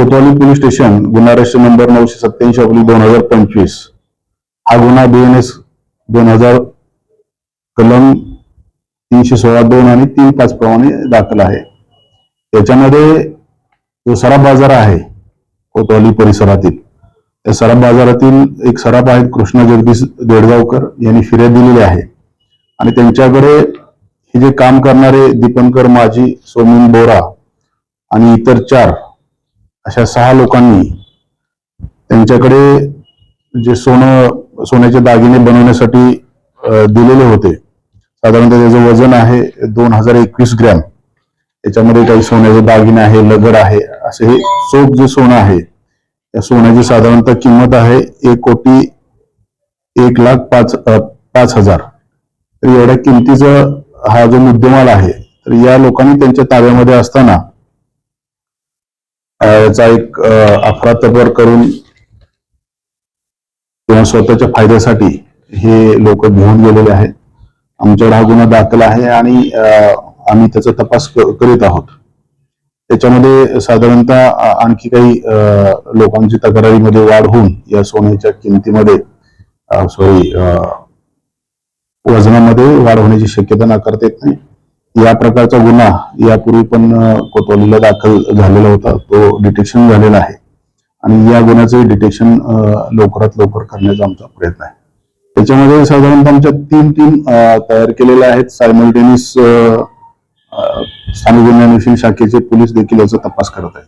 कोतवाली police station गुन्हा register number नऊशे सत्याऐंशी आपली दोन हजार पंचवीस. हा गुन्हा बीएनएस दोन हजार कलम तीनशे सोळा दोन आणि तीन पाच प्रमाणे दाखल आहे. त्याच्यामध्ये जो सराफ बाजार आहे कोतवाली परिसरातील त्या सराफ बाजारातील एक सराफ आहेत कृष्णा जगदीश देडगावकर यांनी फिर्याद दिलेली आहे. आणि त्यांच्याकडे हे जे काम करणारे दीपंकर माझी सोमिन बोरा आणि इतर चार अशा सहा लोकांनी त्यांच्याकडे जे सोनं सोन्याचे दागिने बनवण्यासाठी दिलेले होते. साधारणतः त्याचं वजन आहे दोन हजार एकवीस ग्रॅम. त्याच्यामध्ये काही सोन्याचे दागिने आहे लगड आहे असे हे चोख जे सोनं आहे त्या सोन्याची साधारणतः किंमत आहे एक कोटी एक लाख पाच पाच हजार. तर एवढ्या किमतीचा हा जो मुद्देमाल आहे तर या लोकांनी त्यांच्या ताब्यामध्ये असताना चा याचा एक अफरातफर करून किंवा स्वतःच्या फायद्यासाठी हे लोक घेऊन गेलेले आहेत. आमच्याकडे हा गुन्हा दाखल आहे आणि आम्ही त्याचा तपास करीत आहोत. त्याच्यामध्ये साधारणतः आणखी काही लोकांची तक्रारीमध्ये वाढ होऊन या सोन्याच्या किमतीमध्ये सॉरी वजनामध्ये वाढ होण्याची शक्यता नाकारता येत नाही. या प्रकारचा गुन्हा यापूर्वी पण कोतवालीला दाखल झालेला होता. तो डिटेक्शन झालेला आहे. आणि या गुन्ह्याचे डिटेक्शन लवकरात लवकर करण्याचा आमचा प्रयत्न आहे. त्याच्यामध्ये साधारणतः आमच्या तीन टीम तयार केलेल्या आहेत. सायमल्टेनियस स्थानिक गुन्हे अन्वेषण शाखेचे पोलीस देखील याचा तपास करत आहेत.